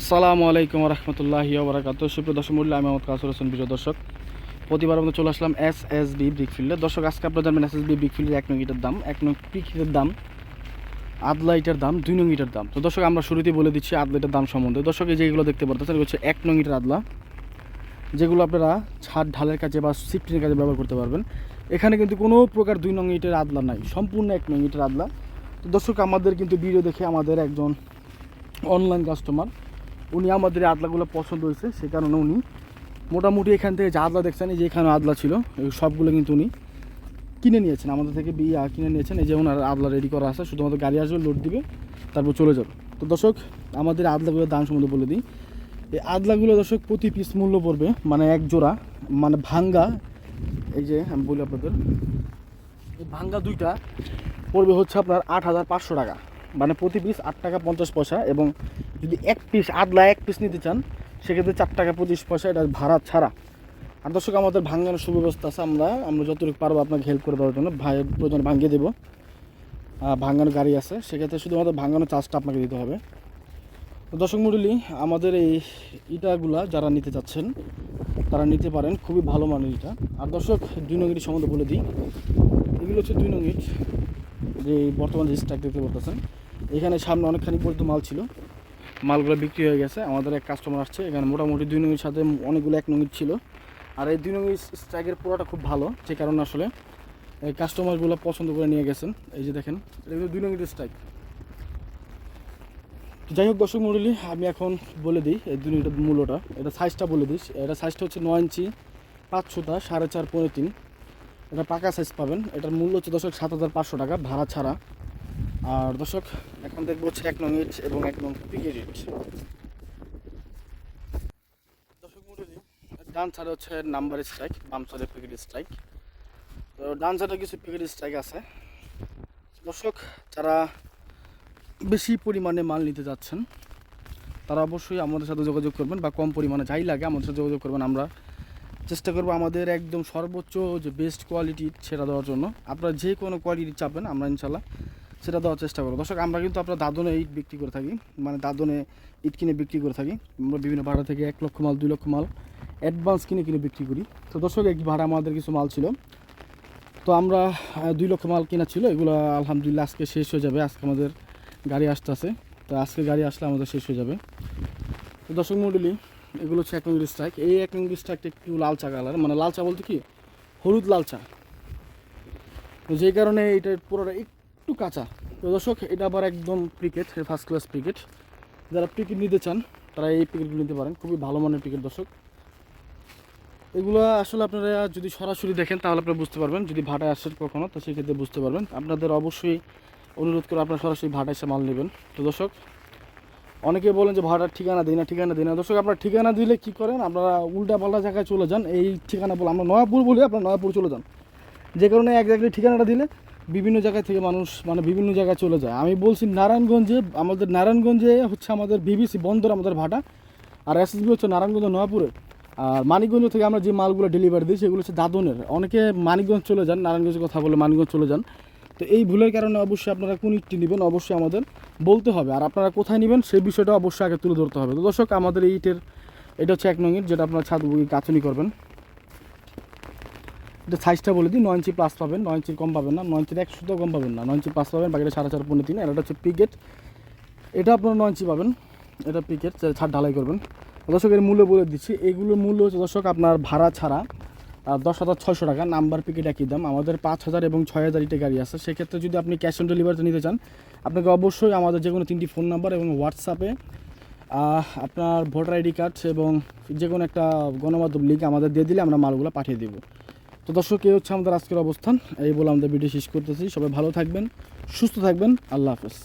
আসসালামু আলাইকুম রহমতুল্লাহি ওবরাকাত সুপ্রিয় দর্শক মূল্য আমি মোহাম্মদ কাসুর হোসেন প্রিয় দর্শক। প্রতিবার আমরা চলে আসলাম এস এস বি ব্রিকফিল্ডে দর্শক, আজকে আপনারা জানবেন এস এস বি ব্রিকফিল্ডের এক নং ইটার দাম, এক নং পিকের দাম, আদলা ইটার দাম, দুই নং ইটার দাম। তো দর্শক, আমরা শুরুতেই বলে দিচ্ছি আদলা ইটার দাম সম্বন্ধে। দর্শক, এই যেগুলো দেখতে পারতেছেন হচ্ছে এক নং ইটার আদলা। যেগুলো আপনারা ছাদ ঢালের কাজে বা সিফটিনের কাজে ব্যবহার করতে পারবেন। এখানে কিন্তু কোনো প্রকার দুই নং ইটের আদলা নাই। সম্পূর্ণ এক নং ইটের আদলা। তো দর্শক, আমাদের কিন্তু ভিডিও দেখে আমাদের একজন অনলাইন কাস্টমার উনি আমাদের আদলাগুলো পছন্দ হয়েছে, সে কারণে উনি মোটামুটি এখান থেকে যে আদলা দেখছেন, এই যে এখানে আদলা ছিল সবগুলো কিন্তু উনি কিনে নিয়েছেন। আমাদের থেকে বিয়া কিনে নিয়েছেন, এই যে ওনার আদলা রেডি করা আছে, শুধুমাত্র গাড়ি আসবে লোড দিবে, তারপর চলে যাবে। তো দর্শক, আমাদের আদলাগুলোর দাম সম্বন্ধে বলে দিই। এই আদলাগুলো দর্শক, প্রতি পিস মূল্য পড়বে মানে এক জোড়া মানে ভাঙ্গা, এই যে আমি বলি আপনাদের, এই ভাঙ্গা দুইটা পড়বে হচ্ছে আপনার আট হাজার পাঁচশো টাকা। মানে প্রতি পিস আট টাকা পঞ্চাশ পয়সা এবং যদি এক পিস আদলা এক পিস নিতে চান, সেক্ষেত্রে চার টাকা পঁচিশ পয়সা এটা ভাড়া ছাড়া। আর দর্শক, আমাদের ভাঙানোর সুব্যবস্থা আছে আমরা আমরা যতটুকু পারব আপনাকে হেল্প করে দেওয়ার জন্য, ভাই, প্রয়োজন ভাঙিয়ে দেবো। ভাঙানোর গাড়ি আছে, সেক্ষেত্রে শুধুমাত্র ভাঙানোর চার্জটা আপনাকে দিতে হবে। দর্শক মন্ডলী, আমাদের এই ইটাগুলা যারা নিতে চাচ্ছেন, তারা নিতে পারেন, খুবই ভালো মানের ইটা। আর দর্শক, দুই নং ইট সম্বন্ধে বলে দিই। এগুলো হচ্ছে দুই নং ইট যে বর্তমান যে স্ট্যাক দেখতে পাচ্ছেন এখানে সামনে অনেকখানি পর্যন্ত মাল ছিল। মালগুলো বিক্রি হয়ে গেছে। আমাদের এক কাস্টমার আসছে, এখানে মোটামুটি দুই নঙ্গির সাথে অনেকগুলো এক নঙ্গির ছিল। আর এই দুই নঙ্গির স্ট্রাইকের পুরোটা খুব ভালো, যে কারণে আসলে এই কাস্টমারগুলো পছন্দ করে নিয়ে গেছেন। এই যে দেখেন, এটা দুই নঙ্গির স্ট্রাইক যাই হোক দর্শক মন্ডলী, আমি এখন বলে দিই এই দুই নঙ্গিটার মূল্যটা। এটা সাইজটা বলে দিস এটা সাইজটা হচ্ছে নয় ইঞ্চি পাঁচ সাড়ে চার পনেরো তিন। এটা পাকা সাইজ পাবেন। এটার মূল্য হচ্ছে দর্শক সাত হাজার পাঁচশো টাকা, ভাড়া ছাড়া। আর দর্শক, এখন দেখব হচ্ছে এক নং ইট এবং এক নং পিকের ইট। দর্শক ডান সাইডে হচ্ছে নাম্বার স্ট্রাইক বাম সাইডে পিকেট স্ট্রাইক তো ডান সাইডে কিছু পিকেট স্ট্রাইক আছে। দর্শক, যারা বেশি পরিমাণে মাল নিতে যাচ্ছেন, তারা অবশ্যই আমাদের সাথে যোগাযোগ করবেন বা কম পরিমাণে যাই লাগে, আমাদের সাথে যোগাযোগ করবেন। আমরা চেষ্টা করব আমাদের একদম সর্বোচ্চ যে বেস্ট কোয়ালিটি সেটা দেওয়ার জন্য। আপনারা যে কোনো কোয়ালিটি চাপেন আমরা ইনশাল্লাহ সেটা দেওয়ার চেষ্টা করব দর্শক, আমরা কিন্তু আপনার দাদনে ইট বিক্রি করে থাকি। মানে দাদনে ইট কিনে বিক্রি করে থাকি। আমরা বিভিন্ন ভাড়া থেকে এক লক্ষ মাল, দুই লক্ষ মাল অ্যাডভান্স কিনে কিনে বিক্রি করি। তো দর্শক এক ভাড়া আমাদের কিছু মাল ছিল। তো আমরা দুই লক্ষ মাল কেনা ছিল। এগুলো আলহামদুলিল্লাহ আজকে শেষ হয়ে যাবে। আজকে আমাদের গাড়ি আসতেছে। তো আজকে গাড়ি আসলে আমাদের শেষ হয়ে যাবে। তো দর্শক, মন্ডলী, এগুলো হচ্ছে এক নঙ্গির স্ট্রাইক এই এক নঙ্গির স্ট্রাইকটা একটু লালচা কালার মানে লালচা বলতে কি? হলুদ লালচা। তো যেই কারণে এটা পুরোটা একটু কাঁচা। তো দর্শক, এটা আবার একদম ক্রিকেট ফার্স্ট ক্লাস ক্রিকেট যারা ক্রিকেট নিতে চান, তারা এই ক্রিকেটগুলো নিতে পারেন। খুবই ভালো মানের ক্রিকেট দর্শক। এগুলো আসলে আপনারা যদি সরাসরি দেখেন, তাহলে আপনারা বুঝতে পারবেন। যদি ভাটায় আসেন কখনো, তো সেক্ষেত্রে বুঝতে পারবেন। আপনাদের অবশ্যই অনুরোধ করে আপনারা সরাসরি ভাটায় এসে মাল নেবেন। তো দর্শক, অনেকে বলেন যে ভাড়ার ঠিকানা দিই না, ঠিকানা দিই না। দর্শক, আপনারা ঠিকানা দিলে কি করেন? আপনারা উল্টা পাল্টা জায়গায় চলে যান। এই ঠিকানা বলে আমরা নয়াপুর বলি আপনারা নয়াপুর চলে যান। যে কারণে এক জায়গায় ঠিকানাটা দিলে বিভিন্ন জায়গা থেকে মানুষ মানে বিভিন্ন জায়গায় চলে যায়। আমি বলছি নারায়ণগঞ্জে, আমাদের নারায়ণগঞ্জে হচ্ছে আমাদের বিবিসি বন্দর, আমাদের ভাটা। আর এসএসবি হচ্ছে নারায়ণগঞ্জ নয়াপুরে। আর মানিকগঞ্জ থেকে আমরা যে মালগুলো ডেলিভারি দিই, সেগুলো হচ্ছে দাদনের। অনেকে মানিকগঞ্জ চলে যান নারায়ণগঞ্জের কথা বলে মানিকগঞ্জ চলে যান। তো এই ভুলের কারণে অবশ্যই আপনারা কোন ইটটি নেবেন, অবশ্যই আমাদের বলতে হবে। আর আপনারা কোথায় নেবেন, সেই বিষয়টা অবশ্যই আগে তুলে ধরতে হবে। তো দর্শক, আমাদের এই ইটের, এটা হচ্ছে এক নং ইট, যেটা আপনারা ছাদ গাঁথনি করবেন। এটা সাইজটা বলে দিই, নয় ইঞ্চি প্লাস পাবেন, নয় ইঞ্চির কম পাবেন না, নয় ইঞ্চির এক সুতো কম পাবেন না, নয় ইঞ্চি প্লাস পাবেন, বাকিটা সাড়ে চার পনেরো তিন, আর এটা হচ্ছে পিকেট এটা আপনারা নয় ইঞ্চি পাবেন, এটা পিকেট ছাড় ঢালাই করবেন। দর্শক, এর মূল্য বলে দিচ্ছি, এগুলোর মূল্য হচ্ছে দর্শক আপনার ভাড়া ছাড়া দশ হাজার ছয়শো টাকা, নাম্বার পিকেট একই দাম, আমাদের পাঁচ হাজার এবং ছয় হাজার ইটে গাড়ি আছে, সেক্ষেত্রে যদি আপনি ক্যাশ অন ডেলিভারিতে নিতে চান, আপনাকে অবশ্যই আমাদের যে কোনো তিনটি ফোন নাম্বার এবং হোয়াটসঅ্যাপে আপনার ভোটার আইডি কার্ড এবং যে কোনো একটা গণমাধ্যম লিঙ্ক আমাদের দিয়ে দিলে আমরা মালগুলো পাঠিয়ে দেবো। তো দর্শক, এই হচ্ছে আমাদের আজকের অবস্থান। এই বলে আমাদের ভিডিও শেষ করতেছি। সবাই ভালো থাকবেন, সুস্থ থাকবেন। আল্লাহ হাফেজ।